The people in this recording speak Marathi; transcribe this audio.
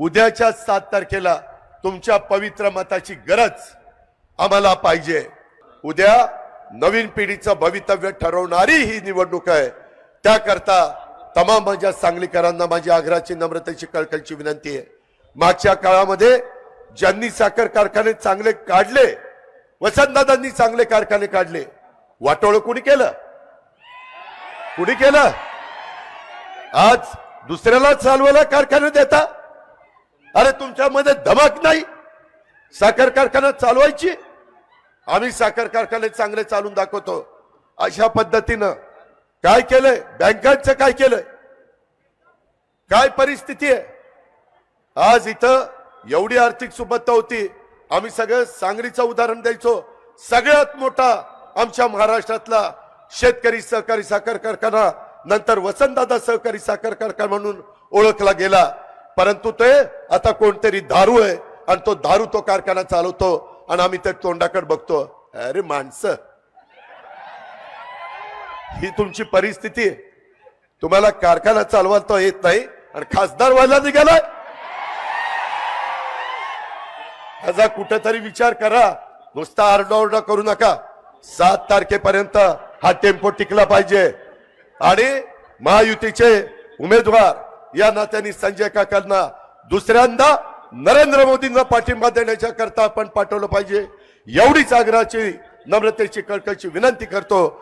उद्याच्या सात तारखेला तुमच्या पवित्र मताची गरज आम्हाला पाहिजे. उद्या नवीन पिढीचं भवितव्य ठरवणारी ही निवडणूक आहे. त्याकरता तमाम माझ्या सांगलीकरांना माझी आग्रहाची नम्रतेची कळकळची विनंती आहे. मागच्या काळामध्ये ज्यांनी साखर कारखाने चांगले काढले वसंतदादांनी चांगले कारखाने काढले वाटोळ कुणी केलं? कुणी केलं? आज दुसऱ्याला चालवायला कारखाने देता? अरे तुमच्यामध्ये धमक नाही. साखर कारखाना चालवायची. आम्ही साखर कारखाने चांगले चालून दाखवतो. अशा पद्धतीनं काय केलंय? बँकांचं काय केलंय? काय परिस्थिती आहे? आज इथं एवढी आर्थिक सुबत्ता होती. आम्ही सगळं सांगलीचं उदाहरण द्यायचो. सगळ्यात मोठा आमच्या महाराष्ट्रातला शेतकरी सहकारी साखर कारखाना नंतर वसंतदादा सहकारी साखर कारखाना म्हणून ओळखला गेला. परंतु ते आता कोणतरी दारू आहे आणि तो दारू तो कारखाना चालवतो आणि आम्ही त्या तोंडाकडे बघतो अरे माणसं ही तुमची परिस्थिती आहे. तुम्हाला कारखाना चालवता येत नाही आणि खासदार व्हायला निघालाय. ह्याचा कुठेतरी विचार करा. नुसता आरडाओरडा करू नका. सात तारखेपर्यंत हा टेम्पो टिकला पाहिजे. आणि महायुतीचे उमेदवार या नात्याने संजय काकांना दुसऱ्यांदा नरेंद्र मोदींना पाठिंबा देण्याच्या करता आपण पाठवलं पाहिजे. एवढीच आग्रहाची नम्रतेची कळकळची विनंती करतो.